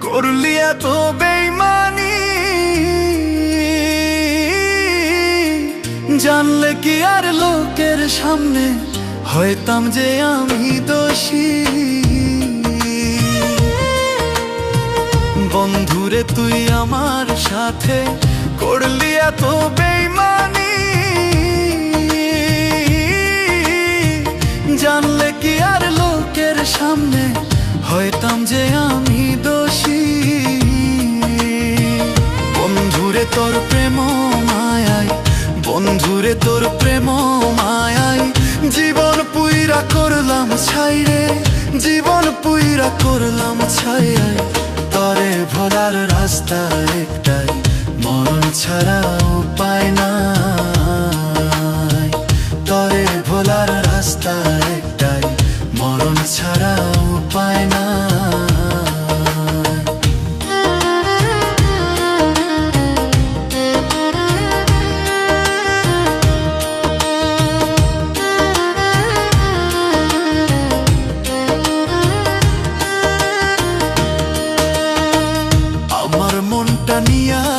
করলি এত বেইমানি। জানলে কি আর লোকের সামনে হয়তাম যে আমি দোষী? বন্ধুরে, তুই আমার সাথে করলি এত বেইমানি। জানলে কি আর লোকের সামনে হয়তাম যে আমি দোষী। বন্ধুরে তোর প্রেম মায়াই, বন্ধুরে তোর প্রেম মায়াই। জীবন পুইরা করলাম ছাইরে জীবন পুইরা করলাম ছাইয়াই তরে ভোলার রাস্তা mía.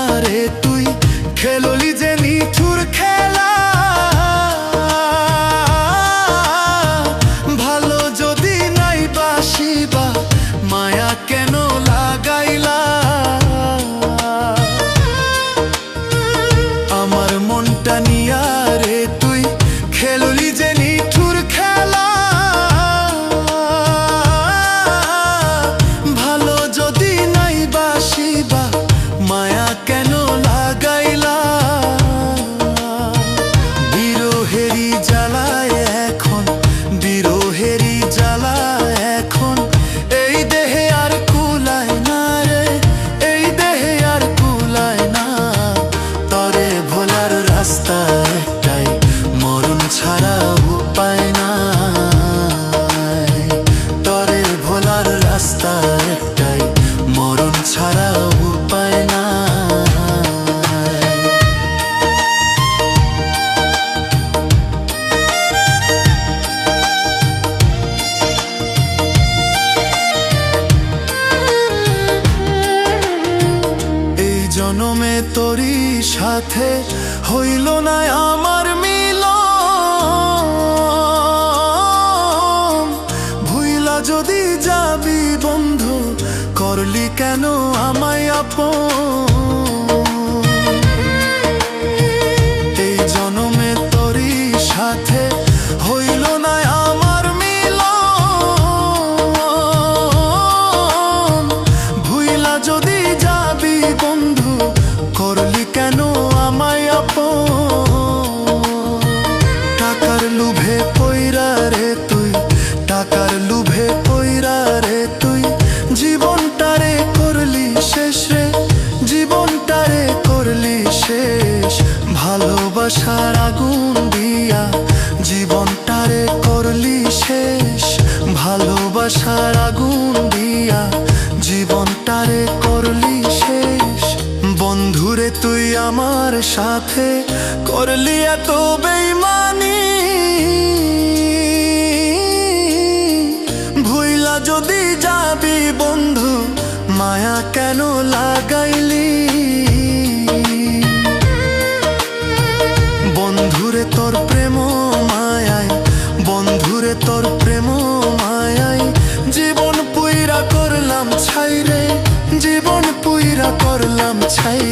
জনমে তোরই সাথে হইল না আমার মিল ভুইলা যদি যাবি বন্ধু, করলি কেন আমায় আপন? এই জনমে তোরই সাথে ভালোবাসার আগুন দিয়া জীবনটারে করলি শেষ। ভালোবাসার আগুন দিয়া জীবনটারে করলি শেষ। বন্ধুরে, তুই আমার সাথে করলি এত বেইমানি পুইরা